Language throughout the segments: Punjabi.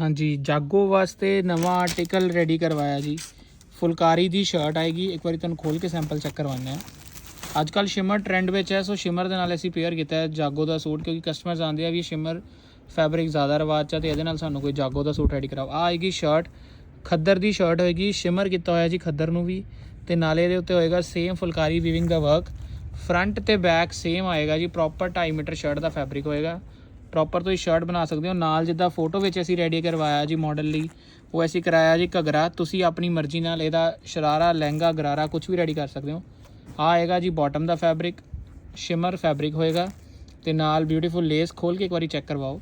ਹਾਂਜੀ, ਜਾਗੋ ਵਾਸਤੇ ਨਵਾਂ ਆਰਟੀਕਲ ਰੈਡੀ ਕਰਵਾਇਆ ਜੀ। ਫੁਲਕਾਰੀ ਦੀ ਸ਼ਰਟ ਆਏਗੀ। ਇੱਕ ਵਾਰੀ ਤੁਹਾਨੂੰ ਖੋਲ ਕੇ ਸੈਂਪਲ ਚੈੱਕ ਕਰਵਾਉਂਦੇ ਆ ਅੱਜ ਕੱਲ ਸ਼ਿਮਰ ਟ੍ਰੈਂਡ ਵਿੱਚ ਹੈ, ਸੋ ਸ਼ਿਮਰ ਦੇ ਨਾਲ ਅਸੀਂ ਪੇਅਰ ਕੀਤਾ ਹੈ ਜਾਗੋ ਦਾ ਸੂਟ, ਕਿਉਂਕਿ ਕਸਟਮਰਸ ਆਉਂਦੇ ਆ ਵੀ ਸ਼ਿਮਰ ਫੈਬਰਿਕ ਜ਼ਿਆਦਾ ਰਵਾਜ ਚ ਆ ਤੇ ਇਹਦੇ ਨਾਲ ਸਾਨੂੰ ਕੋਈ ਜਾਗੋ ਦਾ ਸੂਟ ਰੈਡੀ ਕਰਾਓ। ਆ ਆਏਗੀ ਸ਼ਰਟ ਖੱਦਰ ਦੀ ਸ਼ਰਟ ਹੋਏਗੀ। ਸ਼ਿਮਰ ਕੀਤਾ ਹੋਇਆ ਜੀ ਖੱਦਰ ਨੂੰ ਵੀ। ਤੇ ਨਾਲੇ ਦੇ ਉੱਤੇ ਹੋਏਗਾ ਸੇਮ ਫੁਲਕਾਰੀ ਵੀਵਿੰਗ ਦਾ ਵਰਕ ਫਰੰਟ ਤੇ ਬੈਕ ਸੇਮ ਆਏਗਾ ਜੀ। ਪ੍ਰੋਪਰ 2.5 ਮੀਟਰ ਸ਼ਰਟ ਦਾ ਫੈਬਰਿਕ ਹੋਏਗਾ। ਪ੍ਰੋਪਰ ਤੁਸੀਂ ਸ਼ਰਟ ਬਣਾ ਸਕਦੇ ਹੋ। ਨਾਲ ਜਿੱਦਾਂ ਫੋਟੋ ਵਿੱਚ ਅਸੀਂ ਰੈਡੀ ਕਰਵਾਇਆ ਜੀ ਮਾਡਲ ਲਈ, ਉਹ ਅਸੀਂ ਕਰਾਇਆ ਜੀ ਘਗਰਾ। ਤੁਸੀਂ ਆਪਣੀ ਮਰਜ਼ੀ ਨਾਲ ਇਹਦਾ ਸ਼ਰਾਰਾ, ਲਹਿੰਗਾ, ਗਰਾਰਾ ਕੁਝ ਵੀ ਰੈਡੀ ਕਰ ਸਕਦੇ ਹੋ। ਆ ਆਏਗਾ ਜੀ ਬਾਟਮ ਦਾ ਫੈਬਰਿਕ ਸ਼ਿਮਰ ਫੈਬਰਿਕ ਹੋਏਗਾ। ਤੇ ਨਾਲ ਬਿਊਟੀਫੁਲ ਲੇਸ ਖੋਲ ਕੇ ਇੱਕ ਵਾਰੀ ਚੈੱਕ ਕਰਵਾਓ।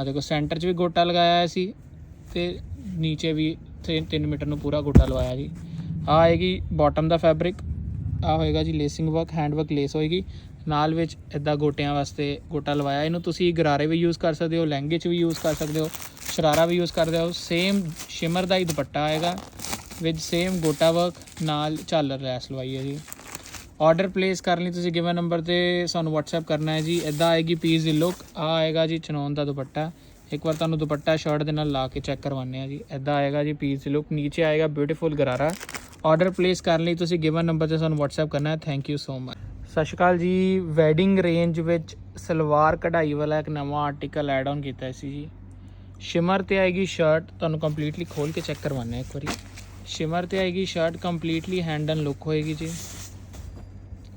ਆ ਦੇਖੋ ਸੈਂਟਰ 'ਚ ਵੀ ਗੋਟਾ ਲਗਾਇਆ ਹੈ ਸੀ ਤੇ ਨੀਚੇ ਵੀ 3 ਮੀਟਰ ਨੂੰ ਪੂਰਾ ਗੋਟਾ ਲਵਾਇਆ ਜੀ। ਆ ਆਏਗੀ ਬਾਟਮ ਦਾ ਫੈਬਰਿਕ ਆ ਹੋਏਗਾ ਜੀ lacing work hand work lace ਹੋਏਗੀ। ਨਾਲ ਵਿੱਚ ਇਦਾਂ ਗੋਟਿਆਂ ਵਾਸਤੇ ਗੋਟਾ ਲਵਾਇਆ। ਇਹਨੂੰ ਤੁਸੀਂ ਗਰਾਰੇ ਵੀ ਯੂਜ਼ ਕਰ ਸਕਦੇ ਹੋ, ਲਹਿੰਗੇ 'ਚ ਵੀ ਯੂਜ਼ ਕਰ ਸਕਦੇ ਹੋ, ਸ਼ਰਾਰਾ ਵੀ ਯੂਜ਼ ਕਰਦੇ ਹੋ। ਸੇਮ ਸ਼ਿਮਰ ਦਾ ਹੀ ਦੁਪੱਟਾ ਆਏਗਾ ਵਿਦ ਸੇਮ ਗੋਟਾ ਵਰਕ ਨਾਲ ਝਾਲਰ ਲੈਸ ਲਵਾਈ ਹੈ ਜੀ। ਆਰਡਰ ਪਲੇਸ ਕਰਨ ਲਈ ਤੁਸੀਂ ਗਿਵਨ ਨੰਬਰ ਤੇ ਸਾਨੂੰ WhatsApp ਕਰਨਾ ਹੈ ਜੀ। ਇਦਾਂ ਆਏਗੀ ਪੀਸ ਦੀ ਲੁੱਕ ਆ ਆਏਗਾ ਜੀ ਚਨੌਨ ਦਾ ਦੁਪੱਟਾ। ਇੱਕ ਵਾਰ ਤੁਹਾਨੂੰ ਦੁਪੱਟਾ ਸ਼ਰਟ ਦੇ ਨਾਲ ਲਾ ਕੇ ਚੈੱਕ ਕਰਵਾਉਂਦੇ ਆ ਜੀ। ਇਦਾਂ ਆਏਗਾ ਜੀ ਪੀਸ ਦੀ ਲੁੱਕ ਨੀਚੇ ਆਏਗਾ ਬਿਊਟੀਫੁਲ ਗਰਾਰਾ। ਆਰਡਰ ਪਲੇਸ ਕਰਨ ਲਈ ਤੁਸੀਂ ਗਿਵਨ ਨੰਬਰ ਤੇ ਸਾਨੂੰ WhatsApp ਕਰਨਾ ਹੈ। ਥੈਂਕ ਯੂ ਸੋ ਮਚ ਸਤਿ ਸ਼੍ਰੀ ਅਕਾਲ ਜੀ। ਵੈਡਿੰਗ ਰੇਂਜ ਵਿੱਚ ਸਲਵਾਰ ਕਢਾਈ ਵਾਲਾ ਇੱਕ ਨਵਾਂ ਆਰਟੀਕਲ ਐਡ ਆਨ ਕੀਤਾ ਸੀ ਜੀ। ਸ਼ਿਮਰ ਤੇ ਆਏਗੀ ਸ਼ਰਟ ਤੁਹਾਨੂੰ ਕੰਪਲੀਟਲੀ ਖੋਲ ਕੇ ਚੈੱਕ ਕਰਵਾਉਣਾ ਹੈ ਇੱਕ ਵਾਰੀ। ਸ਼ਿਮਰ ਤੇ ਆਏਗੀ shirt completely hand and look ਹੋਏਗੀ ਜੀ।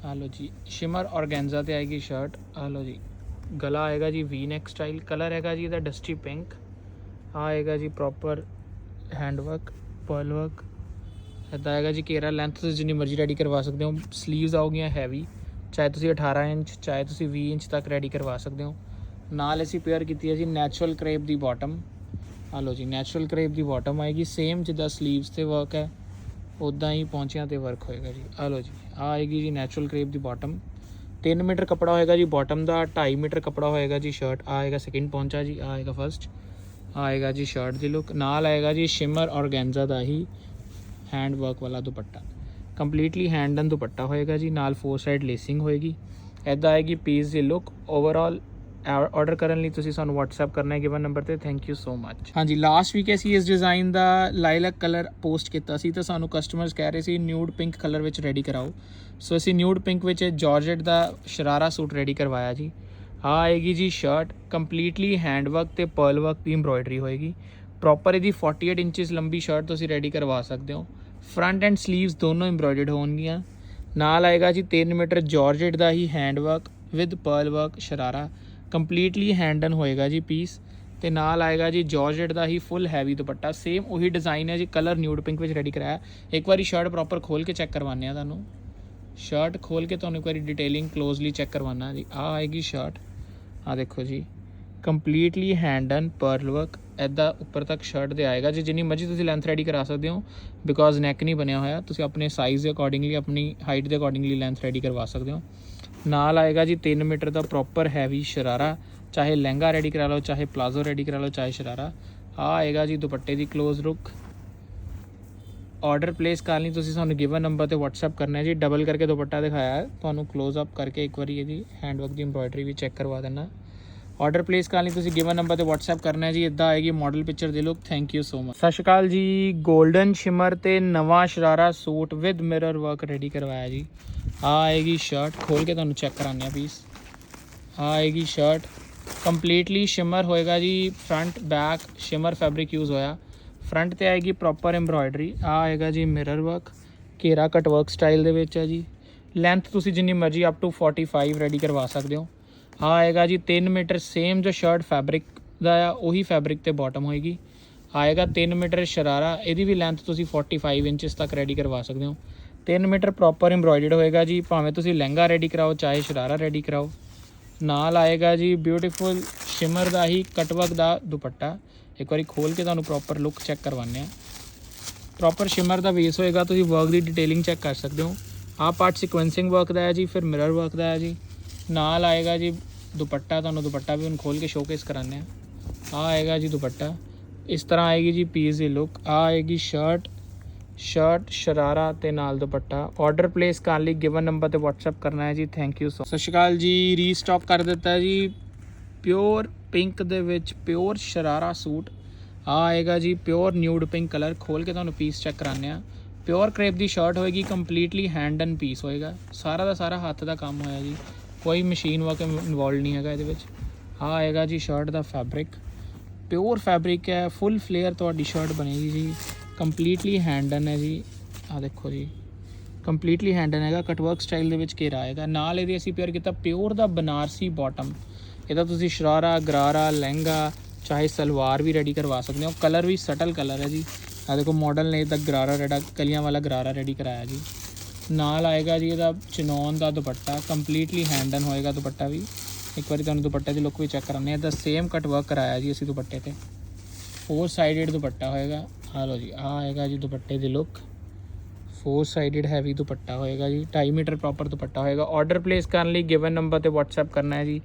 ਆ ਲਓ ਜੀ, ਸ਼ਿਮਰ ਔਰਗੈਂਜ਼ਾ ਤੇ ਆਏਗੀ ਸ਼ਰਟ ਆ ਲਓ ਜੀ। ਗਲਾ ਆਏਗਾ ਜੀ ਵੀ ਨੈਕ ਸਟਾਈਲ ਕਲਰ ਹੈਗਾ ਜੀ ਇਹਦਾ ਡਸਟੀ ਪਿੰਕ ਆ ਆਏਗਾ ਜੀ proper hand work pearl work ਇੱਦਾਂ ਆਏਗਾ ਜੀ ਕੇਰਾ ਲੈਂਥ ਤੁਸੀਂ ਜਿੰਨੀ ਮਰਜ਼ੀ ਰੈਡੀ ਕਰਵਾ ਸਕਦੇ ਹੋ। 슬ੀਵਸ ਆਉਗੀਆਂ ਹੈਵੀ ਚਾਹੇ ਤੁਸੀਂ 18 ਇੰਚ, ਚਾਹੇ ਤੁਸੀਂ 20 ਇੰਚ ਤੱਕ ਰੈਡੀ ਕਰਵਾ ਸਕਦੇ ਹੋ। ਨਾਲ ਅਸੀਂ ਪੇਅਰ ਕੀਤੀ ਹੈ ਜੀ ਨੈਚੁਰਲ ਕਰੇਪ ਦੀ ਬਾਟਮ ਆ ਲਓ ਜੀ ਨੈਚੁਰਲ ਕਰੇਪ ਦੀ ਬਾਟਮ ਆਏਗੀ। ਸੇਮ ਜਿੱਦਾਂ ਸਲੀਵਸ ਤੇ ਵਰਕ ਹੈ ਉਦਾਂ ਹੀ ਪੌਂਚਿਆਂ ਤੇ ਵਰਕ ਹੋਏਗਾ ਜੀ। ਆ ਲਓ ਜੀ ਆ ਆਏਗੀ ਜੀ ਨੈਚੁਰਲ ਕਰੇਪ ਦੀ ਬਾਟਮ 3 ਮੀਟਰ ਕਪੜਾ ਹੋਏਗਾ ਜੀ ਬਾਟਮ ਦਾ 2.5 ਮੀਟਰ ਕਪੜਾ ਹੋਏਗਾ ਜੀ ਸ਼ਰਟ ਆਏਗਾ ਸੈਕਿੰਡ ਪੌਂਚਾ ਜੀ ਆ ਆਏਗਾ ਫਰਸਟ ਆਏਗਾ ਜੀ ਸ਼ਰਟ ਦੀ ਲੁੱਕ ਨਾਲ ਆਏਗਾ ਜੀ ਸ਼ਿਮਰ ਔਰਗੈਂਜ਼ਾ ਦਾ ਹੀ ਹੈਂਡ ਵਰਕ ਵਾਲਾ dupatta. Completely hand and dupatta ਹੋਏਗਾ ਜੀ, ਨਾਲ ਫੋਰ ਸਾਈਡ ਲੇਸਿੰਗ ਹੋਏਗੀ। ਐਦਾਂ ਆਏਗੀ ਪੀਸ ਦੀ ਲੁੱਕ ਓਵਰਆਲ ਆਰਡਰ ਕਰਨ ਲਈ ਤੁਸੀਂ ਸਾਨੂੰ WhatsApp ਕਰਨਾ ਹੈ ਗਿਵਨ ਨੰਬਰ ਤੇ। ਥੈਂਕ ਯੂ ਸੋ ਮੱਚ ਹਾਂਜੀ ਲਾਸਟ ਵੀਕ ਅਸੀਂ ਇਸ ਡਿਜ਼ਾਈਨ ਦਾ ਲਾਈਲਕ ਕਲਰ ਪੋਸਟ ਕੀਤਾ ਸੀ, ਤਾਂ ਸਾਨੂੰ ਕਸਟਮਰਸ ਕਹਿ ਰਹੇ ਸੀ ਨਿਊਡ ਪਿੰਕ ਕਲਰ ਵਿੱਚ ਰੈਡੀ ਕਰਾਓ। ਸੋ ਅਸੀਂ ਨਿਊਡ ਪਿੰਕ ਵਿੱਚ ਜਾਰਜਟ ਦਾ ਸ਼ਰਾਰਾ ਸੂਟ ਰੈਡੀ ਕਰਵਾਇਆ ਜੀ। ਆ ਆਏਗੀ ਜੀ ਸ਼ਰਟ ਕੰਪਲੀਟਲੀ ਹੈਂਡ ਵਰਕ ਤੇ ਪਰਲ ਵਰਕ ਦੀ ਐਮਬ੍ਰੋਇਡਰੀ ਹੋਏਗੀ। ਪ੍ਰੋਪਰ ਇਹਦੀ 48 ਇੰਚਸ ਲੰਬੀ ਸ਼ਰਟ ਤੁਸੀਂ ਰੈਡੀ ਕਰਵਾ ਸਕਦੇ ਹੋ। ਫਰੰਟ ਐਂਡ 슬ੀਵਸ ਦੋਨੋਂ ਐਮਬ੍ਰੋਇਡਰਡ ਹੋਣਗੀਆਂ। ਨਾਲ ਆਏਗਾ ਜੀ 3 ਮੀਟਰ ਜਾਰਜਟ ਦਾ ਹੀ hand work with pearl work sharara. Completely hand done ਹੋਏਗਾ ਜੀ ਪੀਸ ਤੇ ਨਾਲ ਆਏਗਾ ਜੀ ਜਾਰਜਟ ਦਾ ਹੀ ਫੁੱਲ ਹੈਵੀ ਦੁਪੱਟਾ। ਸੇਮ ਉਹੀ ਡਿਜ਼ਾਈਨ ਹੈ ਜੀ ਕਲਰ ਨਿਊਡ ਪਿੰਕ ਵਿੱਚ ਰੈਡੀ ਕਰਾਇਆ। ਇੱਕ ਵਾਰੀ ਸ਼ਰਟ ਪ੍ਰੋਪਰ ਖੋਲ ਕੇ ਚੈੱਕ ਕਰਵਾਉਂਦੇ ਆ ਤੁਹਾਨੂੰ। ਸ਼ਰਟ ਖੋਲ ਕੇ ਤੁਹਾਨੂੰ ਇੱਕ ਵਾਰੀ ਡਿਟੇਲਿੰਗ ਕਲੋਜ਼ਲੀ ਚੈੱਕ ਕਰਵਾਉਣਾ ਜੀ। ਆ ਆਏਗੀ ਸ਼ਰਟ ਆ ਦੇਖੋ ਜੀ। ਕੰਪਲੀਟਲੀ ਹੈਂਡਨ ਪਰਲ ਵਰਕ ਐਦਾਂ ਉੱਪਰ ਤੱਕ ਸ਼ਰਟ ਦੇ ਆਏਗਾ। ਜੇ ਜਿੰਨੀ ਮਰਜ਼ੀ ਤੁਸੀਂ ਲੈਂਥ ਰੈਡੀ ਕਰਾ ਸਕਦੇ ਹੋ ਬਿਕੋਜ਼ ਨੈਕ ਨਹੀਂ ਬਣਿਆ ਹੋਇਆ, ਤੁਸੀਂ ਆਪਣੇ ਸਾਈਜ਼ ਦੇ ਅਕੋਰਡਿੰਗਲੀ ਆਪਣੀ ਹਾਈਟ ਦੇ ਅਕੋਰਡਿੰਗਲੀ ਲੈਂਥ ਰੈਡੀ ਕਰਵਾ ਸਕਦੇ ਹੋ। ਨਾਲ ਆਏਗਾ ਜੀ 3 ਮੀਟਰ ਦਾ ਪ੍ਰੋਪਰ ਹੈਵੀ ਸ਼ਰਾਰਾ, ਚਾਹੇ ਲਹਿੰਗਾ ਰੈਡੀ ਕਰਾ ਲਓ, ਚਾਹੇ ਪਲਾਜ਼ੋ ਰੈਡੀ ਕਰਾ ਲਓ, ਚਾਹੇ ਸ਼ਰਾਰਾ। ਆ ਆਏਗਾ ਜੀ ਦੁਪੱਟੇ ਦੀ ਕਲੋਜ਼ ਲੁੱਕ ਆਰਡਰ ਪਲੇਸ ਕਰਨ ਲਈ ਤੁਸੀਂ ਸਾਨੂੰ ਗਿਵਨ ਨੰਬਰ ਤੇ WhatsApp ਕਰਨਾ ਹੈ ਜੀ। ਡਬਲ ਕਰਕੇ ਦੁਪੱਟਾ ਦਿਖਾਇਆ ਹੈ। ਤੁਹਾਨੂੰ ক্লোਜ਼ ਅਪ ਕਰਕੇ ਇੱਕ ਵਾਰੀ ਇਹਦੀ ਹੈਂਡਵਰਕ ਦੀ ਐਮਬ੍ਰੋਇਡਰੀ ਵੀ ਚੈੱਕ ਕਰਵਾ ਦੇਣਾ। ਆਰਡਰ ਪਲੇਸ ਕਰਨ ਲਈ ਤੁਸੀਂ ਗਿਵਨ ਨੰਬਰ ਤੇ WhatsApp ਕਰਨਾ ਹੈ ਜੀ ਇਦਾਂ ਆਏਗੀ ਮਾਡਲ ਪਿਕਚਰ ਦੇ look thank you so much ਸਤਿ ਸ਼੍ਰੀ ਅਕਾਲ ਜੀ 골ਡਨ ਸ਼ਿਮਰ ਤੇ ਨਵਾਂ sharara suit with mirror work ready ਕਰਵਾਇਆ ਜੀ ਆ ਆਏਗੀ ਸ਼ਰਟ ਖੋਲ ਕੇ ਤੁਹਾਨੂੰ ਚੈੱਕ ਕਰਾਉਂਦੇ ਆ ਪੀਸ ਆ ਆਏਗੀ ਸ਼ਰਟ ਕੰਪਲੀਟਲੀ ਸ਼ਿਮਰ ਹੋਏਗਾ ਜੀ front back shimmer fabric use ਹੋਇਆ ਫਰੰਟ ਤੇ ਆਏਗੀ ਪ੍ਰੋਪਰ ਐਮਬ੍ਰੋਇਡਰੀ ਆ ਆਏਗਾ ਜੀ ਮਿਰਰ ਵਰਕ ਘੇਰਾ ਕਟ ਵਰਕ ਸਟਾਈਲ ਦੇ ਵਿੱਚ ਹੈ ਜੀ ਲੈਂਥ ਤੁਸੀਂ ਜਿੰਨੀ ਮਰਜ਼ੀ ਅਪ ਟੂ 45 ਰੈਡੀ ਕਰਵਾ ਸਕਦੇ ਹੋ ਆ ਆਏਗਾ ਜੀ 3 ਮੀਟਰ ਸੇਮ ਜੋ ਸ਼ਰਟ ਫੈਬਰਿਕ ਦਾ ਆ, ਉਹੀ ਫੈਬਰਿਕ ਤੇ ਬਾਟਮ ਹੋਏਗੀ। ਆਏਗਾ 3 ਮੀਟਰ ਸ਼ਰਾਰਾ, ਇਹਦੀ ਵੀ ਲੈਂਥ ਤੁਸੀਂ 45 ਇੰਚਸ ਤੱਕ ਰੈਡੀ ਕਰਵਾ ਸਕਦੇ ਹੋ। 3 ਮੀਟਰ ਪ੍ਰੋਪਰ ਐਮਬ੍ਰੋਇਡਰਡ ਹੋਏਗਾ ਜੀ, ਭਾਵੇਂ ਤੁਸੀਂ ਲਹਿੰਗਾ ਰੈਡੀ ਕਰਾਓ, ਚਾਹੇ ਸ਼ਰਾਰਾ ਰੈਡੀ ਕਰਾਓ। ਨਾਲ ਆਏਗਾ ਜੀ ਬਿਊਟੀਫੁਲ ਸ਼ਿਮਰ ਦਾ ਹੀ ਕਟਵਰਕ ਦਾ ਦੁਪੱਟਾ। ਇੱਕ ਵਾਰੀ ਖੋਲ ਕੇ ਤੁਹਾਨੂੰ ਪ੍ਰੋਪਰ ਲੁੱਕ ਚੈੱਕ ਕਰਵਾਉਂਦੇ ਆ ਪ੍ਰੋਪਰ ਸ਼ਿਮਰ ਦਾ ਬੇਸ ਹੋਏਗਾ, ਤੁਸੀਂ ਵਰਕ ਦੀ ਡਿਟੇਲਿੰਗ ਚੈੱਕ ਕਰ ਸਕਦੇ ਹੋ। ਆਹ ਪਾਰਟ ਸੀਕੁਐਂਸਿੰਗ ਵਰਕ ਦਾ ਹੈ ਜੀ, ਫਿਰ ਮਿਰਰ ਵਰਕ ਦਾ ਹੈ ਜੀ। ਨਾਲ ਆਏਗਾ ਜੀ ਦੁਪੱਟਾ, ਤੁਹਾਨੂੰ ਦੁਪੱਟਾ ਵੀ ਹੁਣ ਖੋਲ ਕੇ ਸ਼ੋਕੇਸ ਕਰਾਉਂਦੇ ਆ ਆ ਆਏਗਾ ਜੀ ਦੁਪੱਟਾ। ਇਸ ਤਰ੍ਹਾਂ ਆਏਗੀ ਜੀ ਪੀਸ ਦੀ ਲੁੱਕ ਆ ਆਏਗੀ ਸ਼ਰਟ ਸ਼ਰਟ ਸ਼ਰਾਰਾ ਤੇ ਨਾਲ ਦੁਪੱਟਾ। ਆਰਡਰ ਪਲੇਸ ਕਰਨ ਲਈ ਗਿਵਨ ਨੰਬਰ ਤੇ WhatsApp ਕਰਨਾ ਹੈ ਜੀ। ਥੈਂਕ ਯੂ ਸੋ ਸਤਿ ਸ਼੍ਰੀ ਅਕਾਲ ਜੀ। ਰੀਸਟਾਕ ਕਰ ਦਿੱਤਾ ਜੀ। ਪਿਓਰ ਪਿੰਕ ਦੇ ਵਿੱਚ ਪਿਓਰ ਸ਼ਰਾਰਾ ਸੂਟ। ਆ ਆਏਗਾ ਜੀ ਪਿਓਰ ਨਿਊਡ ਪਿੰਕ ਕਲਰ ਖੋਲ ਕੇ ਤੁਹਾਨੂੰ ਪੀਸ ਚੈੱਕ ਕਰਾਉਂਦੇ ਆ ਪਿਓਰ ਕ੍ਰੇਪ ਦੀ ਸ਼ਰਟ ਹੋਏਗੀ ਕੰਪਲੀਟਲੀ ਹੈਂਡ ਐਂਡ ਪੀਸ ਹੋਏਗਾ। ਸਾਰਾ ਦਾ ਸਾਰਾ ਹੱਥ ਦਾ ਕੰਮ ਹੋਇਆ ਜੀ। ਕੋਈ ਮਸ਼ੀਨ ਵਰਕ ਇਨਵੋਲਡ ਨਹੀਂ ਹੈਗਾ ਇਹਦੇ ਵਿੱਚ। ਆ ਆਏਗਾ ਜੀ ਸ਼ਰਟ ਦਾ ਫੈਬਰਿਕ ਪਿਓਰ ਫੈਬਰਿਕ ਹੈ ਫੁੱਲ ਫਲੇਅਰ ਤੁਹਾਡੀ ਸ਼ਰਟ ਬਣੇਗੀ ਜੀ। ਕੰਪਲੀਟਲੀ ਹੈਂਡਨ ਹੈ ਜੀ। ਆ ਦੇਖੋ ਜੀ। ਕੰਪਲੀਟਲੀ ਹੈਂਡਨ ਹੈਗਾ। ਕਟਵਰਕ ਸਟਾਈਲ ਦੇ ਵਿੱਚ ਘੇਰਾ ਆਏਗਾ ਨਾਲ ਇਹਦੇ ਅਸੀਂ ਪੇਅਰ ਕੀਤਾ ਪਿਓਰ ਦਾ ਬਨਾਰਸੀ ਬਾਟਮ ਇਹਦਾ ਤੁਸੀਂ ਸ਼ਰਾਰਾ, ਗਰਾਰਾ, ਲਹਿੰਗਾ, ਚਾਹੇ ਸਲਵਾਰ ਵੀ ਰੈਡੀ ਕਰਵਾ ਸਕਦੇ ਹੋ। ਕਲਰ ਵੀ ਸਟਲ ਕਲਰ ਹੈ ਜੀ। ਆ ਦੇਖੋ ਮਾਡਲ ਨੇ ਇਹਦਾ ਗਰਾਰਾ ਰੈਡਾ ਕਲੀਆਂ ਵਾਲਾ ਗਰਾਰਾ ਰੈਡੀ ਕਰਾਇਆ ਜੀ। ਨਾਲ ਆਏਗਾ ਜੀ ਇਹਦਾ ਚਨੌਨ ਦਾ ਦੁਪੱਟਾ ਕੰਪਲੀਟਲੀ ਹੈਂਡਨ ਹੋਏਗਾ ਦੁਪੱਟਾ ਵੀ। ਇੱਕ ਵਾਰੀ ਤੁਹਾਨੂੰ ਦੁਪੱਟੇ ਦੀ ਲੁੱਕ ਵੀ ਚੈੱਕ ਕਰਾਉਂਦੇ ਆ ਇਹਦਾ ਸੇਮ ਕਟ ਵਰਕ ਕਰਾਇਆ ਜੀ ਅਸੀਂ ਦੁਪੱਟੇ ਤੇ। ਫੋਰ ਸਾਈਡਡ ਦੁਪੱਟਾ ਹੋਏਗਾ। ਆ ਲਓ ਜੀ ਆ ਆਏਗਾ ਜੀ ਦੁਪੱਟੇ ਦੀ look four sided heavy dupatta ਹੋਏਗਾ ਜੀ। 2.5 ਮੀਟਰ ਪ੍ਰੋਪਰ ਦੁਪੱਟਾ ਹੋਏਗਾ। ਆਰਡਰ ਪਲੇਸ ਕਰਨ ਲਈ ਗਿਵਨ ਨੰਬਰ ਤੇ WhatsApp ਕਰਨਾ ਹੈ ਜੀ।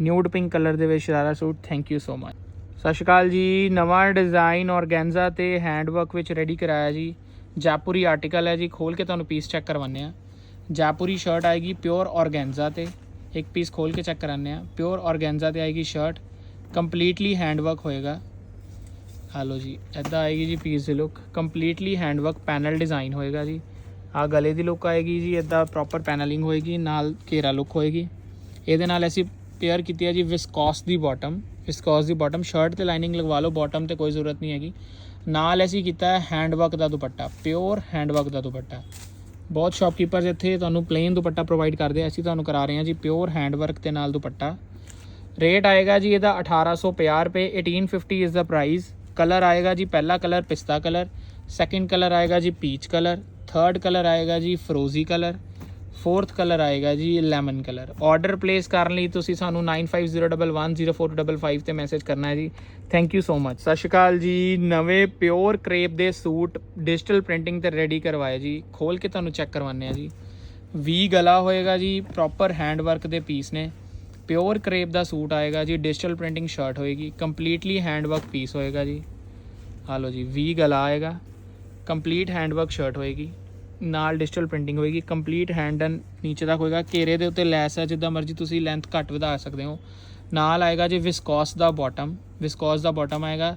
ਨਿਊਡ ਪਿੰਕ ਕਲਰ ਦੇ ਵਿੱਚ sharara suit. Thank you so much ਸਤਿ ਸ਼੍ਰੀ ਅਕਾਲ ਜੀ। ਨਵਾਂ ਡਿਜ਼ਾਈਨ ਔਰਗੈਂਜ਼ਾ ਤੇ ਹੈਂਡ ਵਰਕ ਵਿੱਚ ਰੈਡੀ ਕਰਾਇਆ ਜੀ। ਜਾਪੂਰੀ ਆਰਟੀਕਲ ਹੈ ਜੀ ਖੋਲ ਕੇ ਤੁਹਾਨੂੰ ਪੀਸ ਚੈੱਕ ਕਰਵਾਉਂਦੇ ਆ ਜਾਪੂਰੀ ਸ਼ਰਟ ਆਏਗੀ ਪਿਓਰ ਔਰਗੈਂਜ਼ਾ ਤੇ ਇੱਕ ਪੀਸ ਖੋਲ ਕੇ ਚੈੱਕ ਕਰਾਉਂਦੇ ਆ ਪਿਓਰ ਔਰਗੈਂਜ਼ਾ ਤੇ ਆਏਗੀ ਸ਼ਰਟ ਕੰਪਲੀਟਲੀ ਹੈਂਡ ਵਰਕ ਹੋਏਗਾ ਹਲੋ ਜੀ ਐਦਾਂ ਆਏਗੀ ਜੀ ਪੀਸ ਦੀ look completely hand work panel design ਹੋਏਗਾ ਜੀ ਆ ਗਲੇ ਦੀ ਲੁੱਕ ਆਏਗੀ ਜੀ ਐਦਾਂ ਪ੍ਰੋਪਰ ਪੈਨਲਿੰਗ ਹੋਏਗੀ ਨਾਲ ਘੇਰਾ ਲੁੱਕ ਹੋਏਗੀ ਇਹਦੇ ਨਾਲ ਅਸੀਂ ਪੇਅਰ ਕੀਤੀ ਹੈ ਜੀ ਵਿਸਕੋਸ ਦੀ ਬਾਟਮ ਵਿਸਕੋਸ ਦੀ ਬਾਟਮ ਸ਼ਰਟ ਤੇ ਲਾਈਨਿੰਗ ਲਗਵਾ ਲਓ ਬਾਟਮ ਤੇ ਕੋਈ ਜ਼ਰੂਰਤ ਨਹੀਂ ਹੈਗੀ ਨਾਲ ਅਸੀਂ ਕੀਤਾ ਹੈ ਹੈਂਡ ਦਾ ਦੁਪੱਟਾ ਪਿਓਰ ਹੈਂਡਵਰਕ ਦਾ ਦੁਪੱਟਾ। ਬਹੁਤ ਸ਼ਾਪਕੀਪਰਸ ਇੱਥੇ ਤੁਹਾਨੂੰ ਪਲੇਨ ਦੁਪੱਟਾ ਪ੍ਰੋਵਾਈਡ ਕਰਦੇ ਆ। ਅਸੀਂ ਤੁਹਾਨੂੰ ਕਰਾ ਰਹੇ ਹਾਂ ਜੀ ਪਿਓਰ ਹੈਂਡਵਰਕ ਤੇ ਨਾਲ ਦੁਪੱਟਾ। ਰੇਟ ਆਏਗਾ ਜੀ ਇਹਦਾ 1850 ਰੁਪਏ 1850 ਇਜ਼ ਦਾ ਪ੍ਰਾਈਸ ਕਲਰ ਆਏਗਾ ਜੀ ਪਹਿਲਾ ਕਲਰ ਪਿਸਤਾ ਕਲਰ ਸੈਕਿੰਡ ਕਲਰ ਆਏਗਾ ਜੀ ਪੀਚ ਕਲਰ ਥਰਡ ਕਲਰ ਆਏਗਾ ਜੀ ਫਰੋਜ਼ੀ ਕਲਰ ਫੋਰਥ ਕਲਰ ਆਏਗਾ ਜੀ ਲੈਮਨ ਕਲਰ ਆਰਡਰ ਪਲੇਸ ਕਰਨ ਲਈ ਤੁਸੀਂ ਸਾਨੂੰ 9501104255 ਤੇ ਮੈਸੇਜ ਕਰਨਾ ਹੈ ਜੀ ਥੈਂਕ ਯੂ ਸੋ ਮਚ ਸਤਿ ਸ਼੍ਰੀ ਅਕਾਲ ਜੀ ਨਵੇਂ ਪਿਓਰ ਕ੍ਰੇਪ ਦੇ ਸੂਟ ਡਿਜੀਟਲ ਪ੍ਰਿੰਟਿੰਗ ਤੇ ਰੈਡੀ ਕਰਵਾਏ ਜੀ ਖੋਲ ਕੇ ਤੁਹਾਨੂੰ ਚੈੱਕ ਕਰਵਾਉਂਦੇ ਆ ਜੀ ਵੀ ਗਲਾ ਹੋਏਗਾ ਜੀ ਪ੍ਰੋਪਰ ਹੈਂਡ ਵਰਕ ਦੇ ਪੀਸ ਨੇ ਪਿਓਰ ਕ੍ਰੇਪ ਦਾ ਸੂਟ ਆਏਗਾ ਜੀ ਡਿਜੀਟਲ ਪ੍ਰਿੰਟਿੰਗ ਸ਼ਰਟ ਹੋਏਗੀ ਕੰਪਲੀਟਲੀ ਹੈਂਡ ਵਰਕ ਪੀਸ ਹੋਏਗਾ ਜੀ ਹਾਲੋ ਜੀ ਵੀ ਗਲਾ ਆਏਗਾ ਕੰਪਲੀਟ ਹੈਂਡ ਵਰਕ ਸ਼ਰਟ ਹੋਏਗੀ ਨਾਲ ਡਿਜੀਟਲ ਪ੍ਰਿੰਟਿੰਗ ਹੋਏਗੀ ਕੰਪਲੀਟ ਹੈਂਡ ਐਂਡ ਨੀਚੇ ਤੱਕ ਹੋਏਗਾ, ਘੇਰੇ ਦੇ ਉੱਤੇ ਲੈਸ ਹੈ, ਜਿੱਦਾਂ ਮਰਜ਼ੀ ਤੁਸੀਂ ਲੈਂਥ ਘੱਟ ਵਧਾ ਸਕਦੇ ਹੋ। ਨਾਲ ਆਏਗਾ ਜੀ ਵਿਸਕੋਸ ਦਾ ਬਾਟਮ ਵਿਸਕੋਸ ਦਾ ਬਾਟਮ ਆਏਗਾ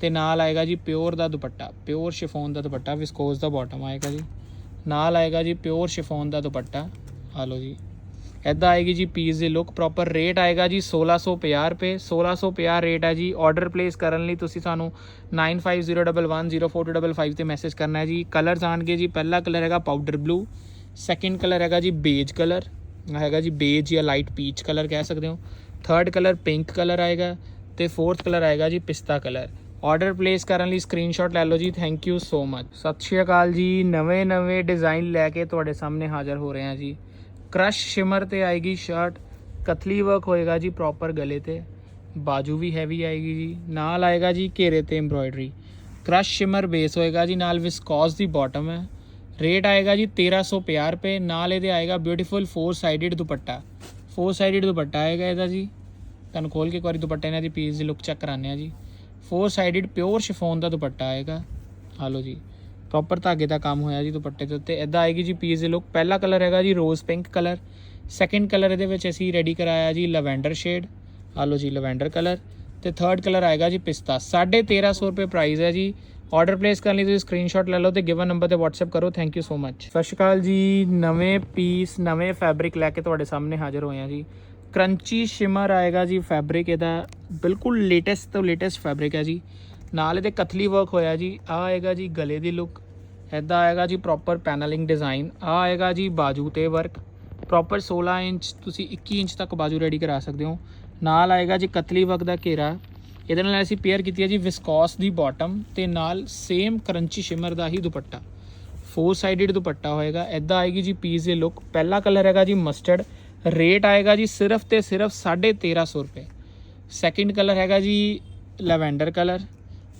ਤੇ ਨਾਲ ਆਏਗਾ ਜੀ ਪਿਓਰ ਦਾ ਦੁਪੱਟਾ ਪਿਓਰ ਸ਼ਿਫੋਨ ਦਾ ਦੁਪੱਟਾ ਵਿਸਕੋਸ ਦਾ ਬਾਟਮ ਆਏਗਾ ਜੀ। ਨਾਲ ਆਏਗਾ ਜੀ ਪਿਓਰ ਸ਼ਿਫੋਨ ਦਾ ਦੁਪੱਟਾ ਆ ਲਓ ਜੀ। ਐਦਾਂ ਆਏਗੀ ਜੀ ਪੀਸ ਦੀ ਲੁੱਕ ਪ੍ਰੋਪਰ ਰੇਟ ਆਏਗਾ ਜੀ 1650 ਰੁਪਏ। 1650 ਰੇਟ ਹੈ ਜੀ। ਆਰਡਰ ਪਲੇਸ ਕਰਨ ਲਈ ਤੁਸੀਂ ਸਾਨੂੰ 9501104255 ਤੇ ਮੈਸੇਜ ਕਰਨਾ ਹੈ ਜੀ। ਕਲਰਸ ਆਣਗੇ ਜੀ। ਪਹਿਲਾ ਕਲਰ ਹੈਗਾ ਪਾਊਡਰ ਬਲੂ ਸੈਕਿੰਡ ਕਲਰ ਹੈਗਾ ਜੀ ਬੇਜ ਕਲਰ ਹੈਗਾ ਜੀ ਬੇਜ ਜਾਂ ਲਾਈਟ ਪੀਚ ਕਲਰ ਕਹਿ ਸਕਦੇ ਹੋ। ਥਰਡ ਕਲਰ ਪਿੰਕ ਕਲਰ ਆਏਗਾ ਤੇ ਫੋਰਥ ਕਲਰ ਆਏਗਾ ਜੀ ਪਿਸਤਾ ਕਲਰ ਆਰਡਰ ਪਲੇਸ ਕਰਨ ਲਈ ਸਕਰੀਨਸ਼ਾਟ ਲੈ ਲਓ ਜੀ। ਥੈਂਕ ਯੂ ਸੋ ਮਚ ਸਤਿ ਸ਼੍ਰੀ ਅਕਾਲ ਜੀ। ਨਵੇਂ ਨਵੇਂ ਡਿਜ਼ਾਈਨ ਲੈ ਕੇ ਤੁਹਾਡੇ ਸਾਹਮਣੇ ਹਾਜ਼ਰ ਹੋ ਰਹੇ ਹਾਂ ਜੀ। ਕ੍ਰਸ਼ ਸ਼ਿਮਰ ਤੇ ਆਏਗੀ ਸ਼ਰਟ ਕਤਲੀ ਵਰਕ ਹੋਏਗਾ ਜੀ ਪ੍ਰੋਪਰ ਗਲੇ ਤੇ। ਬਾਜੂ ਵੀ ਹੈਵੀ ਆਏਗੀ ਜੀ। ਨਾਲ ਆਏਗਾ ਜੀ ਘੇਰੇ ਤੇ ਐਮਬ੍ਰੋਇਡਰੀ ਕ੍ਰਸ਼ ਸ਼ਿਮਰ ਬੇਸ ਹੋਏਗਾ ਜੀ, ਨਾਲ ਵਿਸਕੋਸ ਦੀ ਬਾਟਮ ਹੈ। ਰੇਟ ਆਏਗਾ ਜੀ 1350 ਰੁਪਏ। ਨਾਲ ਇਹਦੇ ਆਏਗਾ beautiful four sided dupatta. Four sided dupatta ਆਏਗਾ ਇਹਦਾ ਜੀ। ਤੁਹਾਨੂੰ ਖੋਲ ਕੇ ਇੱਕ ਵਾਰੀ ਦੁਪੱਟੇ ਇਹਨਾਂ ਦੀ ਪੀਸ ਦੀ ਲੁੱਕ ਚੈੱਕ ਕਰਾਉਂਦੇ ਆ ਜੀ। ਫੋਰ ਸਾਈਡਡ ਪਿਓਰ ਸ਼ਿਫੋਨ ਦਾ ਦੁਪੱਟਾ ਆਏਗਾ। ਆ ਲਓ ਜੀ। ਪ੍ਰੋਪਰ ਧਾਗੇ ਦਾ ਕੰਮ ਹੋਇਆ ਜੀ ਦੁਪੱਟੇ ਦੇ ਉੱਤੇ। ਇਦਾਂ ਆਏਗੀ ਜੀ ਪੀਸ ਦੀ ਲੁੱਕ ਪਹਿਲਾ ਕਲਰ ਹੈਗਾ ਜੀ rose pink colour second colour ਇਹਦੇ ਵਿੱਚ ਅਸੀਂ ਰੈਡੀ ਕਰਾਇਆ ਜੀ ਲਵੈਂਡਰ ਸ਼ੇਡ ਆ ਲਓ ਜੀ ਲਵੈਂਡਰ ਕਲਰ ਤੇ ਥਰਡ ਕਲਰ ਆਏਗਾ ਜੀ ਪਿਸਤਾ। 1350 ਰੁਪਏ ਪ੍ਰਾਈਸ ਹੈ ਜੀ। ਆਰਡਰ ਪਲੇਸ ਕਰਨ ਲਈ ਤੁਸੀਂ ਸਕਰੀਨਸ਼ਾਟ ਲੈ ਲਓ ਤੇ ਗਿਵਨ ਨੰਬਰ ਤੇ WhatsApp ਕਰੋ। ਥੈਂਕ ਯੂ ਸੋ ਮੱਚ ਸਤਿ ਸ਼੍ਰੀ ਅਕਾਲ ਜੀ। ਨਵੇਂ ਪੀਸ ਨਵੇਂ ਫੈਬਰਿਕ ਲੈ ਕੇ ਤੁਹਾਡੇ ਸਾਹਮਣੇ ਹਾਜ਼ਰ ਹੋਏ ਹਾਂ ਜੀ। ਕਰੰਚੀ ਸ਼ਿਮਰ ਆਏਗਾ ਜੀ ਫੈਬਰਿਕ ਇਹਦਾ ਬਿਲਕੁਲ ਲੇਟੈਸਟ ਤੋਂ ਲੇਟੈਸਟ ਫੈਬਰਿਕ ਹੈ ਜੀ। ਨਾਲ ਇਹਦੇ ਕਤਲੀ ਵਰਕ ਹੋਇਆ ਜੀ, ਆ ਆਏਗਾ ਜੀ ਗਲੇ ਦੀ ਲੁੱਕ ਐਦਾਂ ਆਏਗਾ ਜੀ ਪ੍ਰੋਪਰ ਪੈਨਲਿੰਗ ਡਿਜ਼ਾਈਨ ਆ ਆਏਗਾ ਜੀ ਬਾਜੂ ਤੇ ਵਰਕ ਪ੍ਰੋਪਰ 16 ਇੰਚ ਤੁਸੀਂ 21 ਇੰਚ ਤੱਕ ਬਾਜੂ ਰੈਡੀ ਕਰਾ ਸਕਦੇ ਹੋ। ਨਾਲ ਆਏਗਾ ਜੀ ਕਤਲੀ ਵਰਕ ਦਾ ਘੇਰਾ, ਇਹਦੇ ਨਾਲ ਅਸੀਂ ਪੇਅਰ ਕੀਤੀ ਹੈ ਜੀ ਵਿਸਕੋਸ ਦੀ ਬਾਟਮ ਤੇ ਨਾਲ ਸੇਮ ਕਰੰਚੀ ਸ਼ਿਮਰ ਦਾ ਹੀ ਦੁਪੱਟਾ। ਫੋਰ ਸਾਈਡਡ ਦੁਪੱਟਾ ਹੋਏਗਾ ਐਦਾਂ ਆਏਗੀ ਜੀ ਪੀਸ ਦੀ ਲੁੱਕ ਪਹਿਲਾ ਕਲਰ ਹੈਗਾ ਜੀ ਮਸਟਰਡ ਰੇਟ ਆਏਗਾ ਜੀ ਸਿਰਫ ਤੇ ਸਿਰਫ 1350 ਰੁਪਏ। ਸੈਕਿੰਡ ਕਲਰ ਹੈਗਾ ਜੀ ਲੈਵੈਂਡਰ ਕਲਰ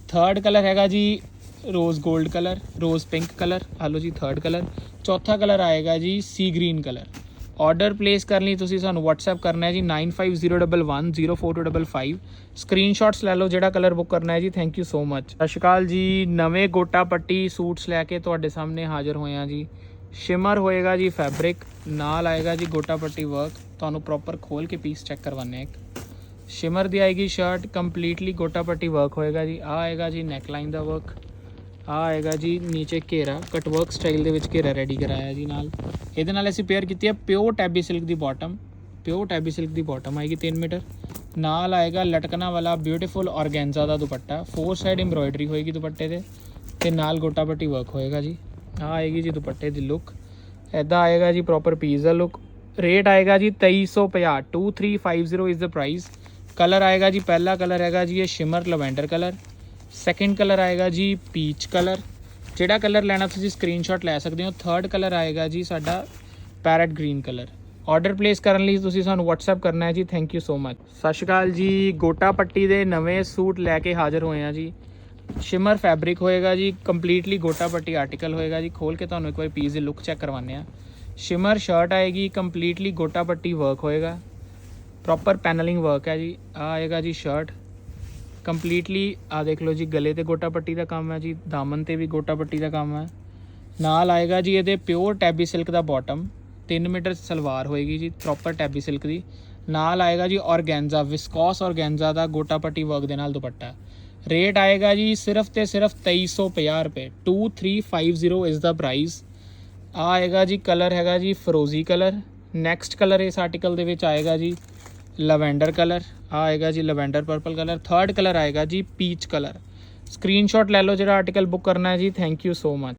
ਥਰਡ ਕਲਰ ਹੈਗਾ ਜੀ ਰੋਜ਼ 골ਡ ਕਲਰ ਰੋਜ਼ ਪਿੰਕ ਕਲਰ ਆਲੋ ਜੀ ਥਰਡ ਕਲਰ ਚੌਥਾ ਕਲਰ ਆਏਗਾ ਜੀ sea green colour order place ਕਰਨ ਲਈ ਤੁਸੀਂ, ਸਾਨੂੰ WhatsApp ਕਰਨਾ ਹੈ ਜੀ 9501104255 ਸਕਰੀਨਸ਼ਾਟਸ ਲੈ ਲਓ ਜਿਹੜਾ ਕਲਰ ਬੁੱਕ ਕਰਨਾ ਹੈ ਜੀ ਥੈਂਕ ਯੂ ਸੋ ਮੱਚ ਸਤਿ ਸ਼੍ਰੀ ਅਕਾਲ ਜੀ, ਨਵੇਂ ਗੋਟਾ ਪੱਟੀ ਸੂਟਸ ਲੈ ਕੇ ਤੁਹਾਡੇ ਸਾਹਮਣੇ ਹਾਜ਼ਰ ਹੋਏ ਹਾਂ ਜੀ। ਸ਼ਿਮਰ ਹੋਏਗਾ ਜੀ ਫੈਬਰਿਕ ਨਾਲ ਆਏਗਾ ਜੀ ਗੋਟਾ ਪੱਟੀ ਵਰਕ ਤੁਹਾਨੂੰ ਪ੍ਰੋਪਰ ਖੋਲ ਕੇ ਪੀਸ ਚੈੱਕ ਕਰਵਾਉਂਦੇ ਹਾਂ ਇੱਕ। ਸ਼ਿਮਰ ਦੀ ਆਏਗੀ ਸ਼ਰਟ ਕੰਪਲੀਟਲੀ ਗੋਟਾ ਪੱਟੀ ਵਰਕ ਹੋਏਗਾ ਜੀ। ਆ ਆਏਗਾ ਜੀ ਨੈਕ ਲਾਈਨ ਦਾ ਵਰਕ ਆ ਆਏਗਾ ਜੀ ਨੀਚੇ ਘੇਰਾ ਕਟ ਵਰਕ ਸਟਾਈਲ ਦੇ ਵਿੱਚ ਘੇਰਾ ਰੈਡੀ ਕਰਾਇਆ ਜੀ ਨਾਲ। ਇਹਦੇ ਨਾਲ ਅਸੀਂ ਪੇਅਰ ਕੀਤੀ ਹੈ ਪਿਓਰ ਟੈਬੀ ਸਿਲਕ ਦੀ ਬਾਟਮ ਪਿਓਰ ਟੈਬੀ ਸਿਲਕ ਦੀ ਬਾਟਮ ਆਏਗੀ 3 ਮੀਟਰ। ਨਾਲ ਆਏਗਾ ਲਟਕਣਾ ਵਾਲਾ ਬਿਊਟੀਫੁਲ ਔਰਗੈਂਜ਼ਾ ਦਾ ਦੁਪੱਟਾ। ਫੋਰ ਸਾਈਡ ਐਮਬ੍ਰੋਇਡਰੀ ਹੋਏਗੀ ਦੁਪੱਟੇ ਤੇ ਤੇ ਨਾਲ ਗੋਟਾ ਪੱਟੀ ਵਰਕ ਹੋਏਗਾ ਜੀ। ਆ ਆਏਗੀ ਜੀ ਦੁਪੱਟੇ ਦੀ ਲੁੱਕ ਐਦਾਂ ਆਏਗਾ ਜੀ ਪ੍ਰੋਪਰ ਪੀਸ ਦਾ ਲੁੱਕ ਰੇਟ ਆਏਗਾ ਜੀ 2350 2350 ਇਜ਼ ਦਾ ਪ੍ਰਾਈਸ ਕਲਰ ਆਏਗਾ ਜੀ ਪਹਿਲਾ ਕਲਰ ਹੈਗਾ ਜੀ ਇਹ shimmer lavender colour second colour ਆਏਗਾ ਜੀ ਪੀਚ ਕਲਰ ਜਿਹੜਾ ਕਲਰ ਲੈਣਾ ਤੁਸੀਂ ਸਕਰੀਨਸ਼ਾਟ ਲੈ ਸਕਦੇ ਹੋ ਥਰਡ ਕਲਰ ਆਏਗਾ ਜੀ ਸਾਡਾ parrot green colour order place ਕਰਨ ਲਈ ਤੁਸੀਂ ਸਾਨੂੰ WhatsApp ਕਰਨਾ ਹੈ ਜੀ। ਥੈਂਕ ਯੂ ਸੋ ਮਚ ਸਤਿ ਸ਼੍ਰੀ ਅਕਾਲ ਜੀ। ਗੋਟਾ ਪੱਟੀ ਦੇ ਨਵੇਂ ਸੂਟ ਲੈ ਕੇ ਹਾਜ਼ਰ ਹੋਏ ਆ ਜੀ। ਸ਼ਿਮਰ ਫੈਬਰਿਕ ਹੋਏਗਾ ਜੀ। ਕੰਪਲੀਟਲੀ ਗੋਟਾ ਪੱਟੀ ਆਰਟੀਕਲ ਹੋਏਗਾ ਜੀ। ਖੋਲ ਕੇ ਤੁਹਾਨੂੰ ਇੱਕ ਵਾਰ ਪੀਸ ਦੀ ਲੁੱਕ ਚੈੱਕ ਕਰਵਾਉਂਦੇ ਆ ਸ਼ਿਮਰ ਸ਼ਰਟ ਆਏਗੀ। ਕੰਪਲੀਟਲੀ ਗੋਟਾ ਪੱਟੀ ਵਰਕ ਹੋਏਗਾ। ਪ੍ਰੋਪਰ ਪੈਨਲਿੰਗ ਵਰਕ ਹੈ ਜੀ। ਆ ਆਏਗਾ ਜੀ ਸ਼ਰਟ ਕੰਪਲੀਟਲੀ ਆ ਦੇਖ ਲਓ ਜੀ, ਗਲੇ ਤੇ ਗੋਟਾ ਪੱਟੀ ਦਾ ਕੰਮ ਹੈ ਜੀ, ਦਾਮਨ ਤੇ ਵੀ ਗੋਟਾ ਪੱਟੀ ਦਾ ਕੰਮ ਹੈ। ਨਾਲ ਆਏਗਾ ਜੀ ਇਹਦੇ ਪਿਓਰ ਟੈਬੀ ਸਿਲਕ ਦਾ ਬਾਟਮ 3 ਮੀਟਰ ਸਲਵਾਰ ਹੋਏਗੀ ਜੀ ਪ੍ਰੋਪਰ ਟੈਬੀ ਸਿਲਕ ਦੀ। ਨਾਲ ਆਏਗਾ ਜੀ ਔਰਗੈਂਜ਼ਾ ਵਿਸਕੋਸ ਔਰਗੈਂਜ਼ਾ ਦਾ ਗੋਟਾ ਪੱਟੀ ਵਰਕ ਦੇ ਨਾਲ ਦੁਪੱਟਾ। ਰੇਟ ਆਏਗਾ ਜੀ ਸਿਰਫ ਤੇ ਸਿਰਫ 2350 ਰੁਪਏ। 2350 ਇਸ ਦਾ ਪ੍ਰਾਈਸ ਆ ਆਏਗਾ ਜੀ ਕਲਰ ਹੈਗਾ ਜੀ ਫਰੋਜ਼ੀ ਕਲਰ ਨੈਕਸਟ ਕਲਰ ਇਸ ਆਰਟੀਕਲ ਦੇ ਵਿੱਚ ਆਏਗਾ ਜੀ ਲਵੈਂਡਰ ਕਲਰ ਆ ਆਏਗਾ ਜੀ lavender purple colour third colour ਆਏਗਾ ਜੀ ਪੀਚ ਕਲਰ। ਸਕਰੀਨਸ਼ਾਟ ਲੈ ਲਓ ਜਿਹੜਾ ਆਰਟੀਕਲ ਬੁੱਕ ਕਰਨਾ ਹੈ ਜੀ ਥੈਂਕ ਯੂ ਸੋ ਮਚ